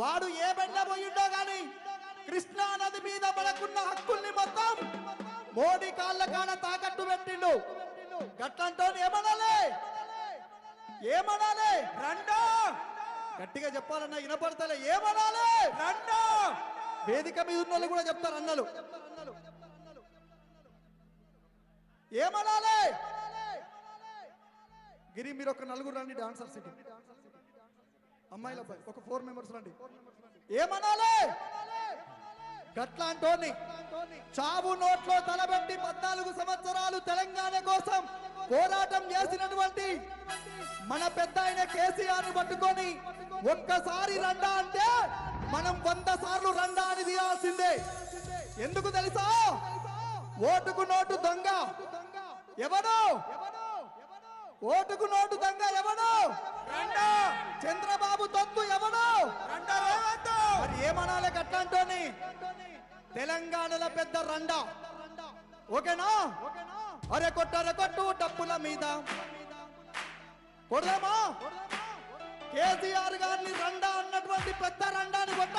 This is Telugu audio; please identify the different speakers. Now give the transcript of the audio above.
Speaker 1: వాడు ఏ బెండ పోయిండో గాని కృష్ణా నది మీద పడకున్న హక్కుల్ని మొత్తం మోడీ కాళ్ళ కాడ తాకట్టు పెట్టిండు. గట్లంటో ఏమనాలే? ఏమనాలే?
Speaker 2: రండా!
Speaker 1: గట్టిగా చెప్పాలన్నా వినపడతలే. ఏమనాలే?
Speaker 2: రండా!
Speaker 1: వేదిక మీద ఉన్న వాళ్ళు కూడా చెప్తారు అన్నలు. ఏమనాలే? గిరి మీరు ఒక నలుగురు రండి డాన్సర్స్ డాన్సర్స్ అమ్మాయిల అబ్బాయి. ఒక ఫోర్ మెంబర్స్ రండి. ఏమనాలి? గట్లాంటోని చావు నోట్లో తలబెట్టి పద్నాలుగు సంవత్సరాలు తెలంగాణ కోసం పోరాటం చేసినటువంటి మన పెద్ద ఆయన కేసీఆర్ పట్టుకొని ఒక్కసారి రండా అంటే మనం వంద సార్లు రండా అని తీయాల్సిందే ఎందుకు తెలుసా? ఓటుకు నోటు దొంగ. ఎవడు ఓటుకు నోటు దొంగ ఎవడు గట్లాంటోని తెలంగాణలో పెద్ద రండ. ఓకేనా? అరే కొట్టు అరే కొట్టు డప్పుల మీద. కొడదామా? కేసీఆర్ గారిని రండా అన్నటువంటి పెద్ద రండాన్ని కొట్టాలా